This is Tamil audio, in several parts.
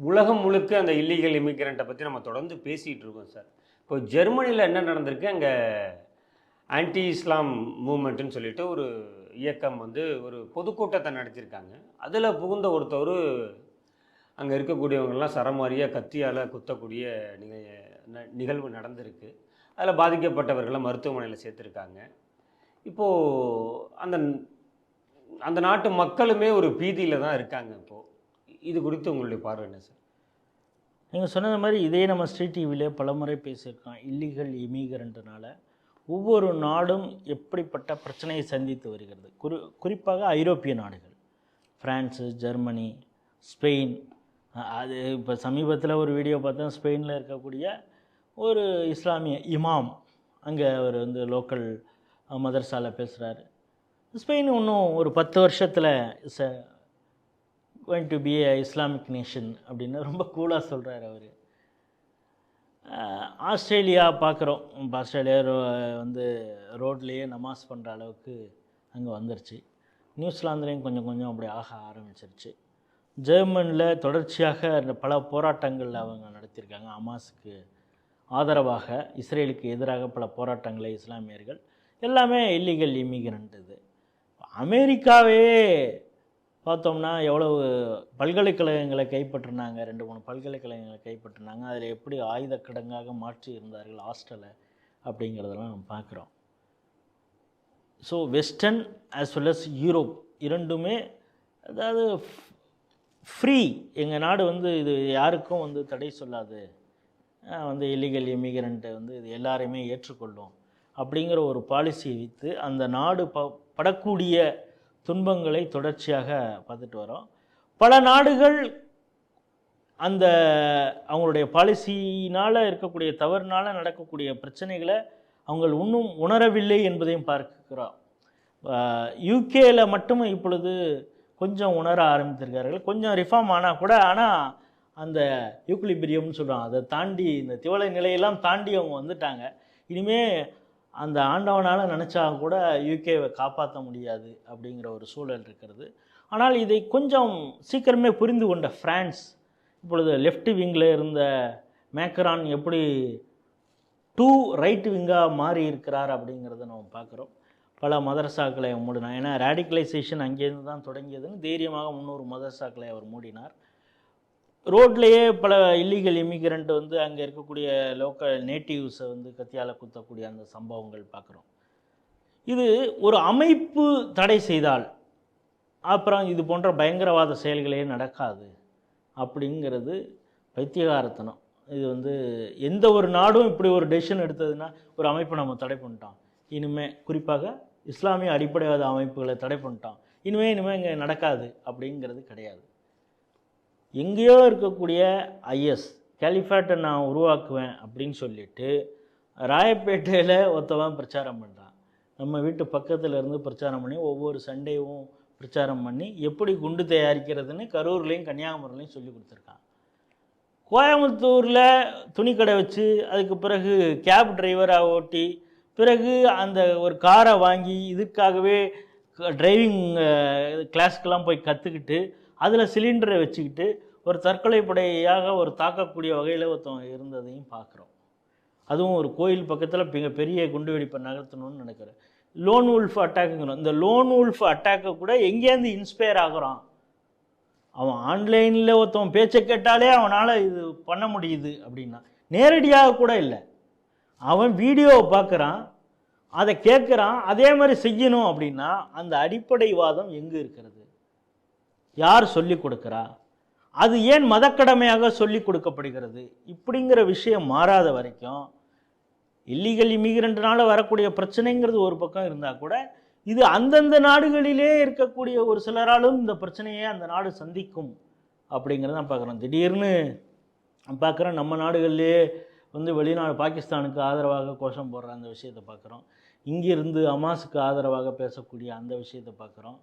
உலகம் முழுக்க அந்த இல்லீகல் இமிக்ரெண்ட்டை பற்றி நம்ம தொடர்ந்து பேசிகிட்டு இருக்கோம் சார் இப்போ ஜெர்மனியில் என்ன நடந்திருக்கு? அங்கே ஆன்டி இஸ்லாம் மூமெண்ட்டுன்னு சொல்லிட்டு ஒரு இயக்கம் வந்து ஒரு பொதுக்கூட்டத்தை நடத்தியிருக்காங்க. அதில் புகுந்த ஒருத்தவர் அங்கே இருக்கக்கூடியவங்கெல்லாம் சரமாரியாக கத்தியால் குத்தக்கூடிய நிக ந- நிகழ்வு நடந்திருக்கு. அதில் பாதிக்கப்பட்டவர்களை மருத்துவமனையில் சேர்த்துருக்காங்க. இப்போது அந்த அந்த நாட்டு மக்களுமே ஒரு பீதியில் தான் இருக்காங்க இப்போது இது குறித்து உங்களுடைய பார்வை என்ன சார்? நீங்கள் சொன்னது மாதிரி இதே நம்ம ஸ்ரீ டிவியில் பலமுறை பேசியிருக்கோம். இல்லீகல் இமிகிரண்ட்னால ஒவ்வொரு நாடும் எப்படிப்பட்ட பிரச்சனையை சந்தித்து வருகிறது. குறி குறிப்பாக ஐரோப்பிய நாடுகள். France Germany Spain. அது இப்போ சமீபத்தில் ஒரு வீடியோ பார்த்தேன். ஸ்பெயினில் இருக்கக்கூடிய ஒரு இஸ்லாமிய இமாம் அங்கே அவர் வந்து லோக்கல் மதர்சாவில் பேசுகிறாரு ஸ்பெயின் இன்னும் ஒரு பத்து வருஷத்தில் ச going to be a Islamic nation அப்படின்னு ரொம்ப கூலாக சொல்கிறார் அவர். ஆஸ்திரேலியா பார்க்குறோம். இப்போ ஆஸ்திரேலியா ரோ- வந்து ரோட்லேயே நமாஸ் பண்ணுற அளவுக்கு அங்கே வந்துருச்சு. நியூசிலாந்துலேயும் கொஞ்சம் கொஞ்சம் அப்படி ஆக ஆரம்பிச்சிருச்சு. ஜெர்மனில் தொடர்ச்சியாக பல போராட்டங்கள் அவங்க நடத்தியிருக்காங்க. அமாஸுக்கு ஆதரவாக இஸ்ரேலுக்கு எதிராக பல போராட்டங்களை இஸ்லாமியர்கள் எல்லாமே இல்லீகல் இமிகிரண்ட் இது. அமெரிக்காவே பார்த்தோம்னா எவ்வளவு பல்கலைக்கழகங்களை கைப்பற்றினாங்க ரெண்டு மூணு பல்கலைக்கழகங்களை கைப்பற்றினாங்க. அதில் எப்படி ஆயுத கிடங்காக மாற்றி இருந்தார்கள் ஹாஸ்டலை அப்படிங்கிறதெல்லாம் நம்ம பார்க்குறோம். So western as well as Europe இரண்டுமே அதாவது ஃப்ரீ எங்கள் நாடு வந்து இது யாருக்கும் வந்து தடை சொல்லாது. வந்து இல்லீகல் இமிகிரண்ட்டை வந்து இது எல்லாரையுமே ஏற்றுக்கொள்ளும். அப்படிங்கிற ஒரு பாலிசியை வைத்து அந்த நாடு ப படக்கூடிய துன்பங்களை தொடர்ச்சியாக பார்த்துட்டு வரோம். பல நாடுகள் அந்த அவங்களுடைய பாலிசினால் இருக்கக்கூடிய தவறுனால் நடக்கக்கூடிய பிரச்சனைகளை அவங்க இன்னும் உணரவில்லை என்பதையும் பார்க்கிறோம். யூகேயில் மட்டும் இப்பொழுது கொஞ்சம் உணர ஆரம்பித்திருக்கார்கள் கொஞ்சம் ரிஃபார்ம் ஆனால் கூட ஆனால் அந்த யூக்லிபிரியம்னு சொல்கிறோம் அதை தாண்டி இந்த திவலை நிலையெல்லாம் தாண்டி அவங்க வந்துட்டாங்க. இனிமேல் அந்த ஆண்டவனால் நினச்சா கூட யூகேவை காப்பாற்ற முடியாது அப்படிங்கிற ஒரு சூழல் இருக்கிறது. ஆனால் இதை கொஞ்சம் சீக்கிரமே புரிந்து கொண்ட ஃப்ரான்ஸ் இப்பொழுது லெஃப்ட் விங்கில் இருந்த மேக்கரான் எப்படி டூ ரைட் விங்காக மாறி இருக்கிறார் அப்படிங்கிறத நம்ம பார்க்குறோம். பல மதரசாக்களை மூடினார். ஏன்னா ரேடிகலைசேஷன் அங்கேருந்து தான் தொடங்கியதுன்னு தைரியமாக முந்நூறு மதரசாக்களை அவர் மூடினார். ரோட்லேயே பல இல்லீகல் இமிகிரண்ட் வந்து அங்கே இருக்கக்கூடிய லோக்கல் நேட்டிவ்ஸை வந்து கத்தியால் குத்தக்கூடிய அந்த சம்பவங்கள் பார்க்குறோம் இது ஒரு அமைப்பு தடை செய்தால் அப்புறம் இது போன்ற பயங்கரவாத செயல்களே நடக்காது அப்படிங்கிறது பைத்தியகாரத்தனம். இது வந்து எந்த ஒரு நாடும் இப்படி ஒரு டெசிஷன் எடுத்ததுன்னா ஒரு அமைப்பை நம்ம தடை பண்ணிட்டோம். இனிமேல் குறிப்பாக இஸ்லாமிய அடிப்படைவாத அமைப்புகளை தடை பண்ணிட்டோம். இனிமேல் இனிமேல் இங்கே நடக்காது அப்படிங்கிறது கிடையாது. எங்கேயோ இருக்கக்கூடிய ஐஎஸ் கேலிஃபேட்டை நான் உருவாக்குவேன் அப்படின்னு சொல்லிட்டு ராயப்பேட்டையில் ஒருத்தவன் பிரச்சாரம் பண்ணுறான் நம்ம வீட்டு பக்கத்தில் இருந்து பிரச்சாரம் பண்ணி ஒவ்வொரு சண்டேவும் பிரச்சாரம் பண்ணி எப்படி குண்டு தயாரிக்கிறதுன்னு கரூர்லேயும் கன்னியாகுமரிலையும் சொல்லி கொடுத்துருக்கான். கோயம்புத்தூரில் துணிக்கடை வச்சு அதுக்கு பிறகு கேப் டிரைவராக ஓட்டி பிறகு அந்த ஒரு காரை வாங்கி இதுக்காகவே டிரைவிங் கிளாஸ்க்கெல்லாம் போய் கற்றுக்கிட்டு அதில் சிலிண்டரை வச்சுக்கிட்டு ஒரு தற்கொலை படையாக ஒரு தாக்கக்கூடிய வகையில் ஒருத்தவங்க இருந்ததையும் பார்க்குறோம் அதுவும் ஒரு கோயில் பக்கத்தில் மிக பெரிய குண்டுவெடிப்பை நகர்த்தணும்னு நினைக்கிறேன். லோன் உல்ஃப் அட்டாக்குங்கிறோம் இந்த லோன் உல்ஃப் அட்டாக்கை கூட எங்கேருந்து இன்ஸ்பயர் ஆகுறான். அவன் ஆன்லைனில் ஒருத்தவன் பேச்சை கேட்டாலே அவனால் இது பண்ண முடியுது அப்படின்னா. நேரடியாக கூட இல்லை. அவன் வீடியோவை பார்க்குறான் அதை கேட்குறான் அதே மாதிரி செய்யணும் அப்படின்னா அந்த அடிப்படைவாதம் எங்கே இருக்கிறது? யார் சொல்லி கொடுக்குறா? அது ஏன் மதக்கடமையாக சொல்லி கொடுக்கப்படுகிறது? இப்படிங்கிற விஷயம் மாறாத வரைக்கும் இல்லீகல் இமிகிரண்ட்னால வரக்கூடிய பிரச்சனைங்கிறது ஒரு பக்கம் இருந்தால் கூட இது அந்தந்த நாடுகளிலே இருக்கக்கூடிய ஒரு சிலராலும் இந்த பிரச்சனையை அந்த நாடு சந்திக்கும் அப்படிங்கிறத நான் பார்க்குறோம் திடீர்னு பார்க்குறோம் நம்ம நாடுகள்லேயே வந்து வெளிநாடு பாகிஸ்தானுக்கு ஆதரவாக கோஷம் போடுற அந்த விஷயத்தை பார்க்குறோம். இங்கிருந்து அமாஸுக்கு ஆதரவாக பேசக்கூடிய அந்த விஷயத்தை பார்க்குறோம்.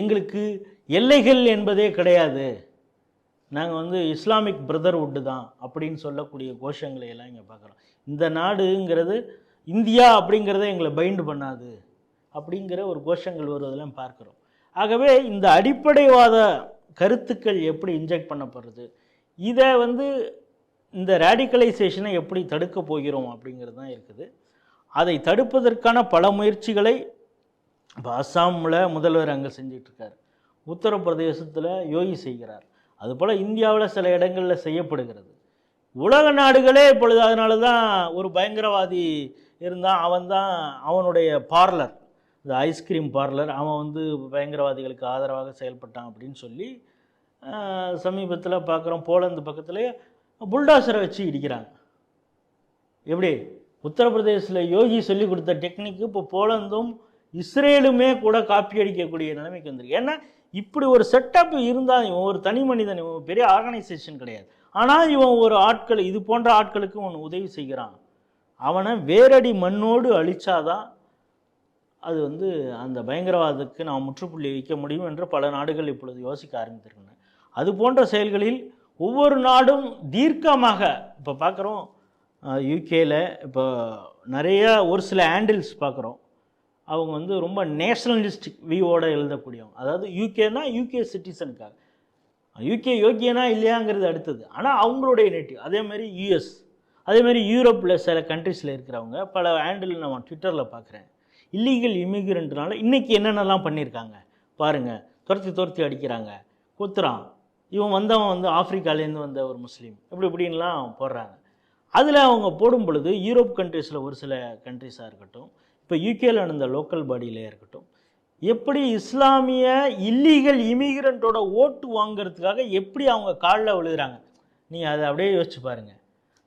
எங்களுக்கு எல்லைகள் என்பதே கிடையாது. நாங்கள் வந்து இஸ்லாமிக் பிரதர்வுட்டு தான் அப்படின்னு சொல்லக்கூடிய கோஷங்களை எல்லாம் இங்கே பார்க்குறோம். இந்த நாடுங்கிறது இந்தியா அப்படிங்கிறத எங்களை பைண்டு பண்ணாது அப்படிங்கிற ஒரு கோஷங்கள் வருவதெல்லாம் பார்க்குறோம். ஆகவே இந்த அடிப்படைவாத கருத்துக்கள் எப்படி இன்ஜெக்ட் பண்ணப்படுறது இதை வந்து இந்த ரேடிக்கலைசேஷனை எப்படி தடுக்க போகிறோம் அப்படிங்கிறது தான் இருக்குது. அதை தடுப்பதற்கான பல முயற்சிகளை இப்போ அஸ்ஸாமில் முதல்வர் அங்கே செஞ்சிட்ருக்கார். உத்தரப்பிரதேசத்தில் யோகி செய்கிறார். அதுபோல் இந்தியாவில் சில இடங்களில் செய்யப்படுகிறது. உலக நாடுகளே இப்பொழுது அதனால தான் ஒரு பயங்கரவாதி இருந்தான். அவன் தான் அவனுடைய பார்லர். இந்த ஐஸ்கிரீம் பார்லர் அவன் வந்து பயங்கரவாதிகளுக்கு ஆதரவாக செயல்பட்டான் அப்படின்னு சொல்லி சமீபத்தில் பார்க்குறோம் போலந்து பக்கத்துலேயே புல்டாசரை வச்சு இடிக்கிறாங்க. எப்படி? உத்தரப்பிரதேசில் யோகி சொல்லி கொடுத்த டெக்னிக்கு இப்போ போலந்தும் இஸ்ரேலுமே கூட காப்பி அடிக்கக்கூடிய நிலைமைக்கு வந்திருக்கு. ஏன்னா இப்படி ஒரு செட்டப் இருந்தால் இவன் ஒரு தனி மனிதன் இவன் பெரிய ஆர்கனைசேஷன் கிடையாது. ஆனால் இவன் ஒரு ஆட்கள் இது போன்ற ஆட்களுக்கு அவன் உதவி செய்கிறான். அவனை வேரடி மண்ணோடு அழிச்சாதான் அது வந்து அந்த பயங்கரவாதத்துக்கு நாம் முற்றுப்புள்ளி வைக்க முடியும் என்று பல நாடுகள் இப்பொழுது யோசிக்க ஆரம்பித்திருக்கின்றன. அது போன்ற செயல்களில் ஒவ்வொரு நாடும் தீர்க்கமாக இப்போ பார்க்குறோம் யூகேயில் இப்போ நிறைய ஒரு சில ஹேண்டில்ஸ் பார்க்குறோம். அவங்க வந்து ரொம்ப நேஷனலிஸ்டிக் வியூவோடு எழுதக்கூடியவங்க. அதாவது யூகேனா யூகே சிட்டிசனுக்காக யூகே யோக்கியனா இல்லையாங்கிறது அடுத்தது. ஆனால் அவங்களுடைய நேட்டிவ் அதேமாதிரி யூஎஸ் அதே மாதிரி யூரோப்பில் சில கண்ட்ரீஸில் இருக்கிறவங்க பல ஆண்டில் நான் ட்விட்டரில் பார்க்குறேன். இல்லீகல் இமிகிரண்ட்னால இன்றைக்கி என்னென்னலாம் பண்ணியிருக்காங்க பாருங்கள் துரத்தி துரத்தி அடிக்கிறாங்க. குத்துறான். இவன் வந்தவன் வந்து ஆஃப்ரிக்காலேருந்து வந்த ஒரு முஸ்லீம். இப்படி இப்படின்லாம் போடுறாங்க. அதில் அவங்க போடும் பொழுது யூரோப் கண்ட்ரீஸில் ஒரு சில கண்ட்ரீஸாக இருக்கட்டும் இப்போ யூகேல நடந்த லோக்கல் பாடியிலே இருக்கட்டும் எப்படி இஸ்லாமிய இல்லீகல் இமிகிரண்ட்டோட ஓட்டு வாங்குறதுக்காக எப்படி அவங்க காலில் விழுகிறாங்க? நீ அதை அப்படியே யோசிச்சு பாருங்கள்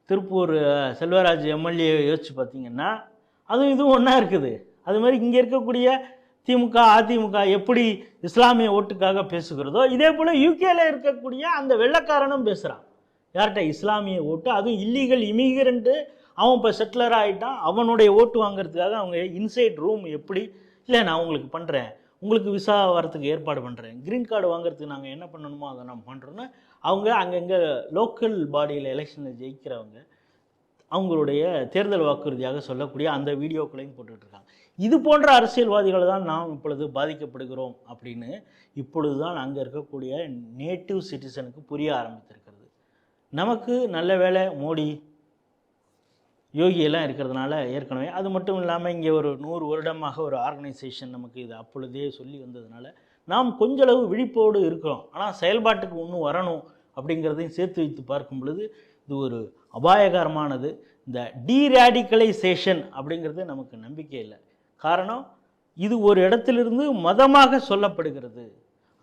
திருப்பூர் செல்வராஜ் எம்எல்ஏ யோசிச்சு பார்த்தீங்கன்னா அதுவும் இதுவும் ஒன்றா இருக்குது. அது மாதிரி இங்கே இருக்கக்கூடிய திமுக அதிமுக எப்படி இஸ்லாமிய ஓட்டுக்காக பேசுகிறதோ இதே போல் யூகேல இருக்கக்கூடிய அந்த வெள்ளைக்காரனும் பேசுகிறான் யார்கிட்ட? இஸ்லாமிய ஓட்டு அதுவும் இல்லீகல் இமிகிரண்ட்டு அவன் இப்போ செட்டிலர் ஆகிட்டான் அவனுடைய ஓட்டு வாங்குறதுக்காக அவங்க இன்சைட் ரூம் எப்படி? இல்லை நான் உங்களுக்கு பண்ணுறேன் உங்களுக்கு விசா வரத்துக்கு ஏற்பாடு பண்ணுறேன் க்ரீன் கார்டு வாங்குறதுக்கு நாங்கள் என்ன பண்ணணுமோ அதை நம்ம பண்ணுறோன்னு அவங்க அங்கங்கே லோக்கல் பாடியில் எலெக்ஷனில் ஜெயிக்கிறவங்க அவங்களுடைய தேர்தல் வாக்குறுதியாக சொல்லக்கூடிய அந்த வீடியோக்களையும் போட்டுட்ருக்காங்க. இது போன்ற அரசியல்வாதிகள் தான் நாம் இப்பொழுது பாதிக்கப்படுகிறோம் அப்படின்னு இப்பொழுது தான் அங்கே இருக்கக்கூடிய நேட்டிவ் சிட்டிசனுக்கு புரிய ஆரம்பித்திருக்கிறது. நமக்கு நல்ல வேலை மோடி யோகியெல்லாம் இருக்கிறதுனால ஏற்கனவே. அது மட்டும் இல்லாமல் இங்கே ஒரு நூறு வருடமாக ஒரு ஆர்கனைசேஷன் நமக்கு இது அப்பொழுதே சொல்லி வந்ததுனால நாம் கொஞ்சளவு விழிப்போடு இருக்கிறோம். ஆனால் செயல்பாட்டுக்கு இன்னும் வரணும் அப்படிங்கிறதையும் சேர்த்து வைத்து பார்க்கும் பொழுது இது ஒரு அபாயகரமானது. இந்த டீரேடிக்கலைசேஷன் அப்படிங்கிறது நமக்கு நம்பிக்கை இல்லை. காரணம் இது ஒரு இடத்திலிருந்து மதமாக சொல்லப்படுகிறது.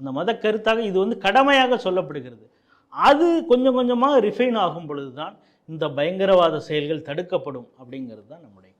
அந்த மத கருத்தாக இது வந்து கடமையாக சொல்லப்படுகிறது. அது கொஞ்சம் கொஞ்சமாக ரிஃபைன் ஆகும் பொழுது தான் இந்த பயங்கரவாத செயல்கள் தடுக்கப்படும் அப்படிங்கிறது தான் நம்முடைய